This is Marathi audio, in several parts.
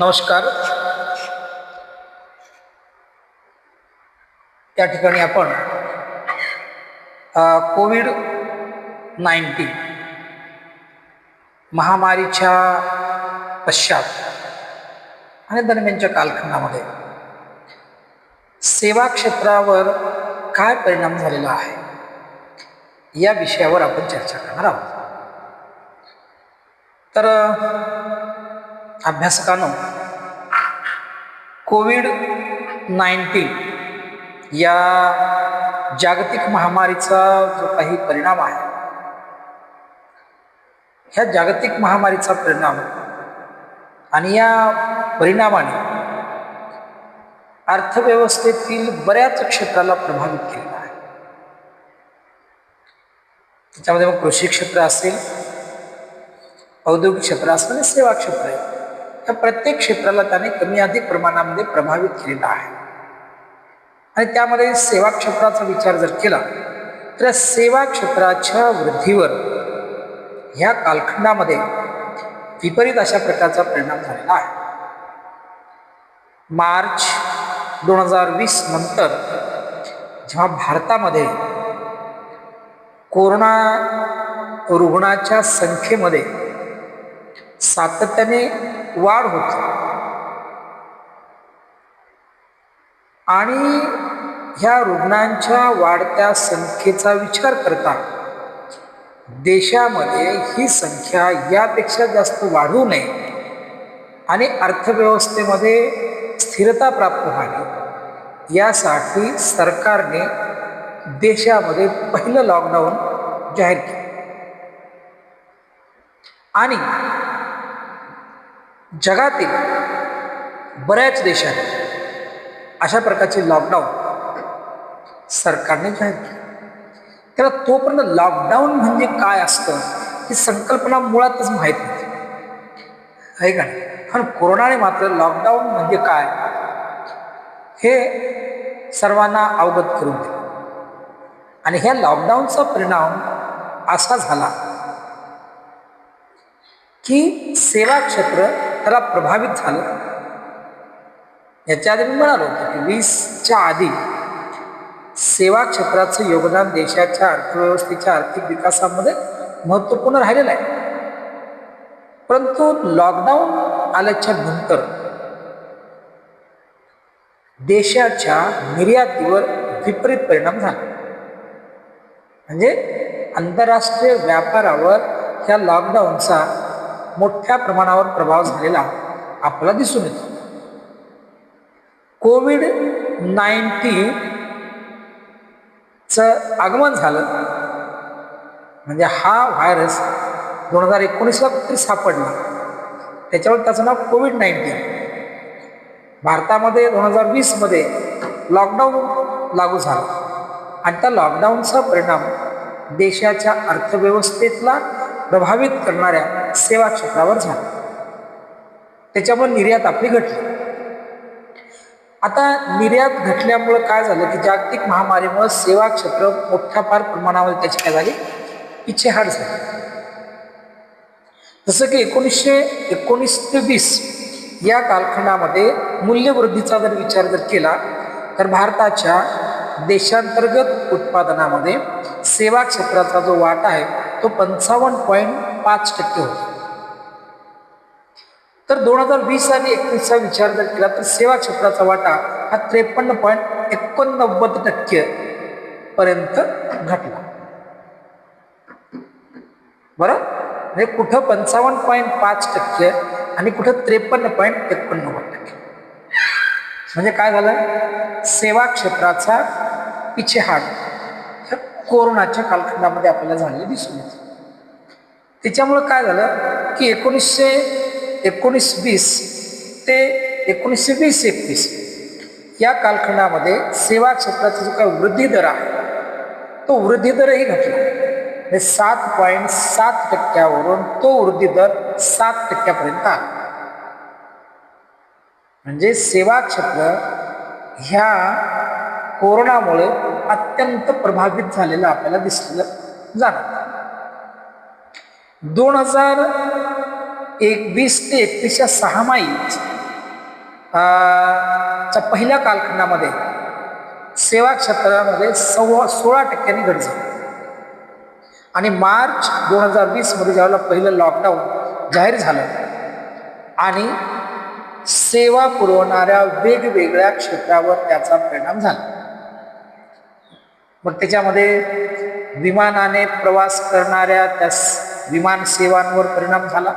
नमस्कार. त्या ठिकाणी आपण कोविड नाईन्टीन महामारीच्या पश्चात आणि दरम्यानच्या कालखंडामध्ये सेवा क्षेत्रावर काय परिणाम झालेला आहे या विषयावर आपण चर्चा करणार आहोत. तर अभ्यासकानं कोविड नाईन्टीन या जागतिक महामारीचा जो काही परिणाम आहे ह्या जागतिक महामारीचा परिणाम आणि या परिणामाने अर्थव्यवस्थेतील बऱ्याच क्षेत्राला प्रभावित केलेला आहे. त्याच्यामध्ये मग कृषी क्षेत्र असेल औद्योगिक क्षेत्र असेल आणि सेवा क्षेत्र आहे. तर प्रत्येक क्षेत्राला त्याने कमी अधिक प्रमाणामध्ये प्रभावित केलेला आहे. आणि त्यामध्ये सेवा क्षेत्राचा विचार जर केला तर सेवा क्षेत्राच्या वृद्धीवर ह्या कालखंडामध्ये विपरीत अशा प्रकारचा परिणाम झालेला आहे. मार्च दोन हजार वीस नंतर जेव्हा भारतामध्ये कोरोना रुग्णाच्या संख्येमध्ये सातत्याने वाढ होते. आणि ह्या रुग्णांच्या वाढत्या संख्येचा विचार करता देशामध्ये ही संख्या यापेक्षा जास्त वाढू नये आणि अर्थव्यवस्थेमध्ये स्थिरता प्राप्त व्हावी यासाठी सरकारने देशामध्ये पहिलं लॉकडाऊन जाहीर केलं. आणि जगातील बऱ्याच देशात अशा प्रकारचे लॉकडाऊन सरकारने जाहीर केले. त्याला तोपर्यंत लॉकडाऊन म्हणजे काय असतं ही संकल्पना मुळातच माहीत नव्हती. आहे का नाही? पण कोरोनाने मात्र लॉकडाऊन म्हणजे काय हे सर्वांना अवगत करून दिलं. आणि ह्या लॉकडाऊनचा परिणाम असा झाला की सेवा क्षेत्र त्याला प्रभावित झालं. याच्या आधी मी म्हणालो की वीसच्या आधी सेवा क्षेत्राचं योगदान देशाच्या अर्थव्यवस्थेच्या आर्थिक विकासामध्ये महत्त्वपूर्ण राहिलेलं आहे. परंतु लॉकडाऊन आल्याच्यानंतर देशाच्या निर्यातीवर विपरीत परिणाम झाला. म्हणजे आंतरराष्ट्रीय व्यापारावर ह्या लॉकडाऊनचा मोठ्या प्रमाणावर प्रभाव झालेला आपल्याला दिसून येतो. कोविड नाईन्टीन चं आगमन झालं. म्हणजे हा व्हायरस दोन हजार एकोणीसला कुठे सापडला. त्याच्यावर त्याचं नाव कोविड नाईन्टीन भारतामध्ये दोन हजार वीसमध्ये लॉकडाऊन लागू झाला. आणि त्या लॉकडाऊनचा परिणाम देशाच्या अर्थव्यवस्थेतला प्रभावित करणाऱ्या सेवा क्षेत्रावर झाला. त्याच्यामुळे निर्यात आपली घटली. आता निर्यात घटल्यामुळं काय झालं की जागतिक महामारीमुळे सेवा क्षेत्र मोठ्या फार प्रमाणामध्ये त्याची काय झाली? पिछेहाट झाली. जसं की एकोणीसशे एकोणीस ते वीस या कालखंडामध्ये मूल्यवृद्धीचा जर विचार जर केला तर भारताच्या देशांतर्गत उत्पादनामध्ये सेवा क्षेत्राचा जो वाटा आहे तो पंचावन्न पॉईंट पाच टक्के होता. तर दोन हजार वीस आणि एकवीसचा विचार जर केला तर सेवा क्षेत्राचा वाटा हा त्रेपन्न पॉईंट एकोणनव्वद टक्के पर्यंत घटला. बरं? म्हणजे कुठं पंचावन्न पॉईंट पाच टक्के आणि कुठं त्रेपन्न पॉईंट एकोणनव्वद टक्के. म्हणजे काय झालं? सेवा क्षेत्राचा पिछेहाट ह्या कोरोनाच्या कालखंडामध्ये आपल्याला झालेलं दिसून येतं. त्याच्यामुळं काय झालं की एकोणीसशे एकोणीस वीस ते एकोणीसशे वीस एकवीस या कालखंडामध्ये सेवा क्षेत्राचा जो काही वृद्धी दर आहे तो वृद्धी दरही घटला. म्हणजे सात पॉईंट सात टक्क्यावरून तो वृद्धी दर सात टक्क्यापर्यंत आला. म्हणजे सेवा क्षेत्र ह्या कोरोनामुळे अत्यंत प्रभावित झालेलं आपल्याला दिसलं जाणार दोन हजार एकवीस ते एकतीसच्या सहामाहीत च्या पहिल्या कालखंडामध्ये सेवा क्षेत्रामध्ये सव्वा सोळा टक्क्यांनी घट झाली. आणि मार्च दोन हजार वीसमध्ये ज्यावेळेला पहिलं लॉकडाऊन जाहीर झालं आणि सेवा पुरवणाऱ्या वेगवेगळ्या क्षेत्रावर त्याचा परिणाम झाला. मग त्याच्यामध्ये विमानाने प्रवास करणाऱ्या त्या विमान सेवांवर परिणाम झाला.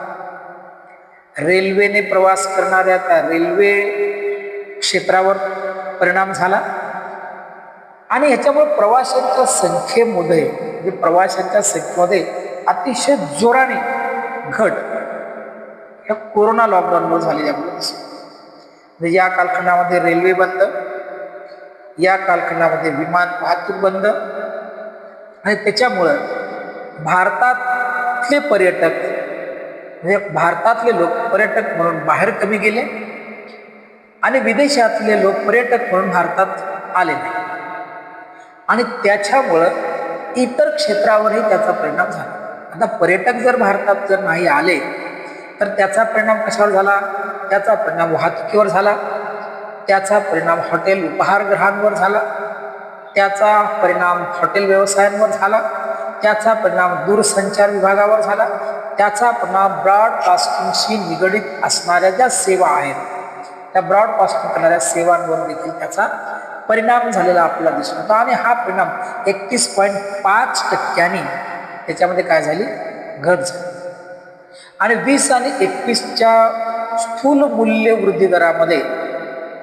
रेल्वेने प्रवास करणाऱ्या त्या रेल्वे क्षेत्रावर परिणाम झाला. आणि ह्याच्यामुळे प्रवाशांच्या संख्येमध्ये म्हणजे प्रवाशांच्या संख्येमध्ये अतिशय जोराने घट ह्या कोरोना लॉकडाऊनमुळे झालेल्यामुळे म्हणजे या कालखंडामध्ये रेल्वे बंद या कालखंडामध्ये विमान वाहतूक बंद. आणि त्याच्यामुळं भारतात भारतातले पर्यटक म्हणजे भारतातले लोक पर्यटक म्हणून बाहेर कमी गेले आणि विदेशातले लोक पर्यटक म्हणून भारतात आले नाही. आणि त्याच्यामुळं इतर क्षेत्रावरही त्याचा परिणाम झाला. आता पर्यटक जर भारतात जर नाही आले तर त्याचा परिणाम कशावर झाला? त्याचा परिणाम वाहतुकीवर झाला. त्याचा परिणाम हॉटेल उपहारगृहांवर झाला. त्याचा परिणाम हॉटेल व्यवसायांवर झाला. त्याचा परिणाम दूरसंचार विभागावर झाला. त्याचा परिणाम ब्रॉडकास्टिंगशी निगडीत असणाऱ्या ज्या सेवा आहेत त्या ब्रॉडकास्टिंग करणाऱ्या सेवांवर देखील त्याचा परिणाम झालेला आपल्याला दिसून येतो. आणि हा परिणाम एकतीस पॉईंट पाच टक्क्यांनी त्याच्यामध्ये काय झाली? घट झाली. आणि वीस आणि एकवीसच्या स्थूल मूल्य वृद्धी दरामध्ये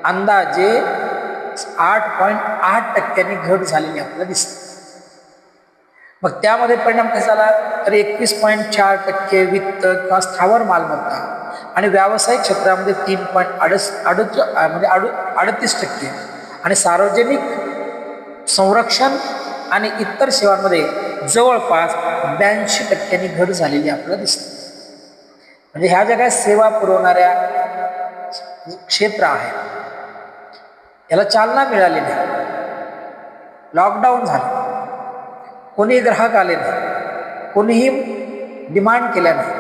अंदाजे आठ पॉईंट आठ टक्क्यांनी घट झालेली आपल्याला दिसते. मग त्यामध्ये परिणाम कसा झाला तर एकवीस पॉईंट चार टक्के वित्त किंवा स्थावर मालमत्ता. आणि व्यावसायिक क्षेत्रामध्ये तीन पॉईंट अडस अडच म्हणजे अडू अडतीस टक्के. आणि सार्वजनिक संरक्षण आणि इतर सेवांमध्ये जवळपास ब्याऐंशी टक्क्यांनी घट झालेली आपल्याला दिसते. म्हणजे ह्या ज्या काही सेवा पुरवणाऱ्या क्षेत्र आहेत. याला चालना मिळाली नाही. लॉकडाऊन झालं. कोणी ग्राहक आले नाही. कोणीही डिमांड केल्या नाही.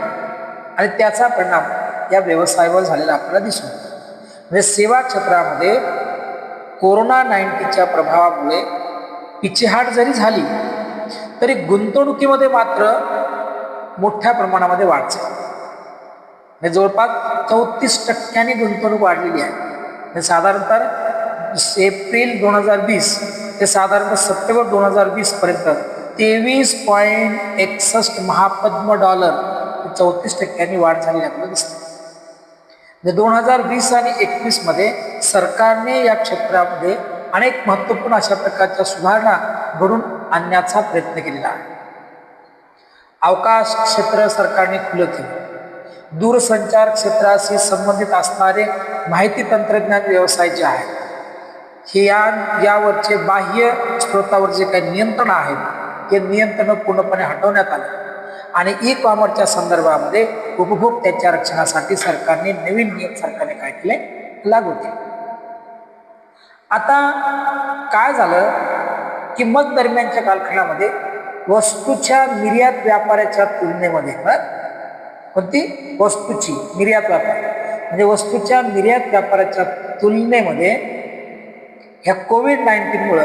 आणि त्याचा परिणाम या व्यवसायावर झालेला आपल्याला दिसून म्हणजे सेवा क्षेत्रामध्ये कोरोना नाईन्टीनच्या प्रभावामुळे पिछेहाट जरी झाली तरी गुंतवणुकीमध्ये मात्र मोठ्या प्रमाणामध्ये वाढ झाली. म्हणजे जवळपास चौतीस टक्क्यांनी गुंतवणूक वाढलेली आहे. म्हणजे साधारणतः एप्रिल दोन हजार वीस ते साधारणतः सप्टेंबर दोन हजार वीसपर्यंत तेवीस पॉईंट एकसष्ट महापद्म डॉलर. चौतीस टक्क्यांनी वाढ झालेली आपल्याला दिसते. म्हणजे दोन हजार वीस आणि एकवीसमध्ये सरकारने या क्षेत्रामध्ये अनेक महत्त्वपूर्ण अशा प्रकारच्या सुधारणा घडून आणण्याचा प्रयत्न केलेला आहे. अवकाश क्षेत्र सरकारने खुलं केलं. दूरसंचार क्षेत्राशी संबंधित असणारे माहिती तंत्रज्ञान व्यवसाय जे आहेत हे या यावरचे बाह्य स्रोतावर जे काही नियंत्रण आहेत हे नियंत्रण पूर्णपणे हटवण्यात आलं. आणि ई कॉमर्सच्या संदर्भामध्ये उपभोक्त्याच्या रक्षणासाठी सरकारने नवीन नियम सरकारने काय केले? लागू केले. आता काय झालं? की मग दरम्यानच्या कालखंडामध्ये वस्तूच्या निर्यात व्यापाराच्या तुलनेमध्ये कोणती? वस्तूची निर्यात व्यापार. म्हणजे वस्तूच्या निर्यात व्यापाराच्या तुलनेमध्ये ह्या कोविड नाईन्टीनमुळं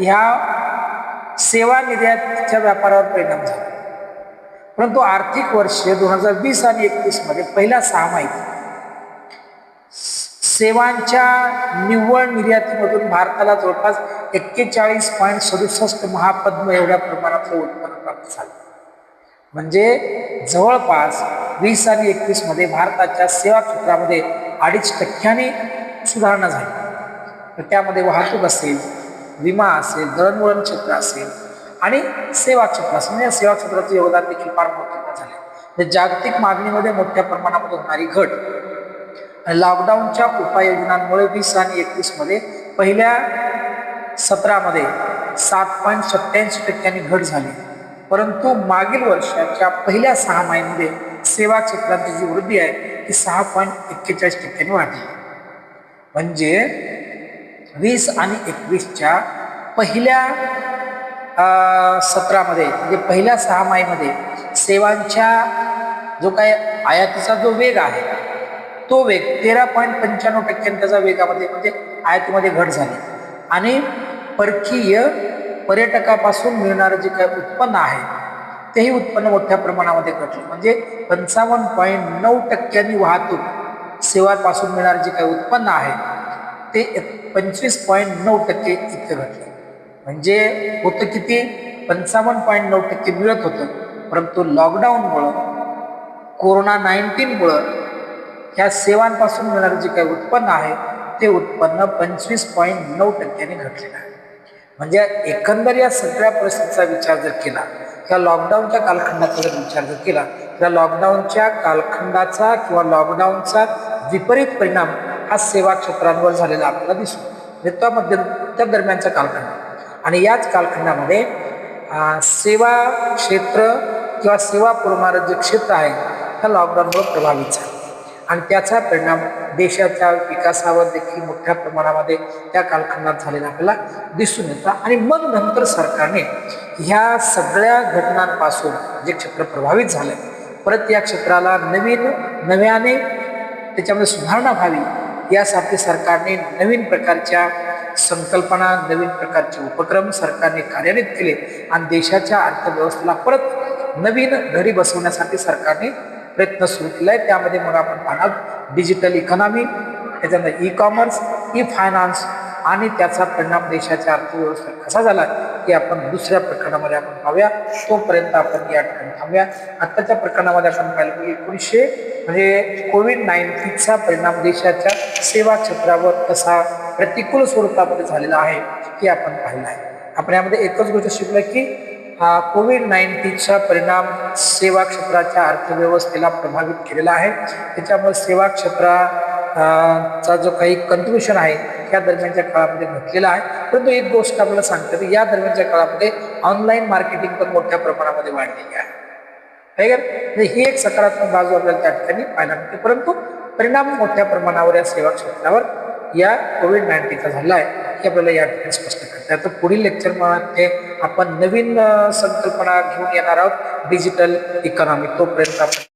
ह्या सेवा निर्यातच्या व्यापारावर परिणाम झाला. परंतु आर्थिक वर्ष दोन हजार वीस आणि एकवीसमध्ये सहा सहामाहीत सेवांच्या निव्वळ निर्यातीमधून भारताला जवळपास एक्केचाळीस पॉईंट सदुसष्ट महापद्म एवढ्या प्रमाणातलं उत्पन्न प्राप्त झालं. म्हणजे जवळपास वीस आणि एकवीसमध्ये भारताच्या सेवा क्षेत्रामध्ये अडीच टक्क्याने सुधारणा झाली. तर त्यामध्ये वाहतूक असेल विमा असेल दळणवळण क्षेत्र असेल आणि सेवा क्षेत्र असेल. म्हणजे या सेवा क्षेत्राचं योगदान देखील फार महत्त्वाचं झालं म्हणजे जागतिक मागणीमध्ये मोठ्या प्रमाणामध्ये होणारी घट. लॉकडाऊनच्या उपाययोजनांमुळे वीस आणि एकवीसमध्ये पहिल्या सत्रामध्ये सात पॉईंट सत्त्याऐंशी टक्क्यांनी घट झाली. परंतु मागील वर्षाच्या पहिल्या सहा महिन्यामध्ये सेवा क्षेत्राची जी वृद्धी आहे ती सहा पॉईंट एक्केचाळीस टक्क्यांनी वाढली. म्हणजे वीस आणि एकवीसच्या पहिल्या सत्रामध्ये म्हणजे पहिल्या सहामाहीमध्ये सेवांच्या जो काय आयातीचा जो वेग आहे तो वेग तेरा पॉईंट पंच्याण्णव टक्क्यांचा त्याचा वेगामध्ये म्हणजे आयातीमध्ये घट झाली. आणि परकीय पर्यटकापासून मिळणारं जे काय उत्पन्न आहे तेही उत्पन्न मोठ्या प्रमाणामध्ये घटलं. म्हणजे पंचावन्न पॉईंट नऊ टक्क्यांनी वाहतूक सेवांपासून मिळणारं जे काही उत्पन्न आहे ते पंचवीस पॉईंट नऊ टक्के इतकं घटलं म्हणजे होतं किती? पंचावन्न पॉईंट नऊ टक्के मिळत होतं. परंतु लॉकडाऊनमुळं कोरोना नाईन्टीनमुळं ह्या सेवांपासून मिळणारं जे काही उत्पन्न आहे ते उत्पन्न पंचवीस पॉईंट नऊ टक्क्याने घटलेलं आहे. म्हणजे एकंदर या सगळ्या परिस्थितीचा विचार जर केला किंवा लॉकडाऊनच्या कालखंडाचा जर विचार जर केला तर लॉकडाऊनच्या कालखंडाचा किंवा लॉकडाऊनचा विपरीत परिणाम हा सेवा क्षेत्रांवर झालेला आपल्याला दिसतो. म्हणजे त्या दरम्यानचा कालखंड. आणि याच कालखंडामध्ये सेवा क्षेत्र किंवा सेवा पुरवणारं जे क्षेत्र आहे त्या लॉकडाऊनवर प्रभावित झालं. आणि त्याचा परिणाम देशाच्या विकासावर देखील मोठ्या प्रमाणामध्ये त्या कालखंडात झालेला आपल्याला दिसून येतं. आणि मग नंतर सरकारने ह्या सगळ्या घटनांपासून जे क्षेत्र प्रभावित झालं परत या क्षेत्राला नवीन नव्याने त्याच्यामध्ये सुधारणा व्हावी यासाठी सरकारने नवीन प्रकारच्या संकल्पना नवीन प्रकारचे उपक्रम सरकारने कार्यान्वित केले आणि देशाच्या अर्थव्यवस्थेला परत नवीन घरी बसवण्यासाठी सरकारने प्रयत्न सुरू केला आहे त्यामध्ये मग आपण पाहणार डिजिटल इकॉनॉमी त्याच्यानंतर ई कॉमर्स ई फायनान्स आणि त्याचा परिणाम देशाच्या अर्थव्यवस्थेवर कसा झाला की आपण दुसऱ्या प्रकरणामध्ये आपण पाहूया. तोपर्यंत आपण या ठिकाणी थांबूया. आत्ताच्या प्रकरणामध्ये आपण पाहिलं की एकोणीसशे म्हणजे कोविड नाईन्टीनचा परिणाम देशाच्या सेवा क्षेत्रावर कसा प्रतिकूल स्वरूपामध्ये झालेला आहे हे आपण पाहिलं आहे. आपण यामध्ये एकच गोष्ट शिकलो की हा कोविड नाईन्टीनचा परिणाम सेवा क्षेत्राच्या अर्थव्यवस्थेला प्रभावित केलेला आहे. त्याच्यामुळे सेवा क्षेत्रा चा जो काही कंट्रीब्युशन आहे ह्या दरम्यानच्या काळामध्ये घटलेला आहे. परंतु एक गोष्ट आपल्याला सांगते की या दरम्यानच्या काळामध्ये ऑनलाईन मार्केटिंग पण मोठ्या प्रमाणामध्ये वाढलेली आहे. ही एक सकारात्मक बाजू आपल्याला त्या ठिकाणी पाहायला मिळते. परंतु परिणाम मोठ्या प्रमाणावर या सेवा क्षेत्रावर या कोविड नाईन्टीनचा झाला आहे हे आपल्याला या ठिकाणी स्पष्ट करता आता पुढील लेक्चरमध्ये आपण नवीन संकल्पना घेऊन येणार आहोत. डिजिटल इकॉनॉमी तोपर्यंत आपण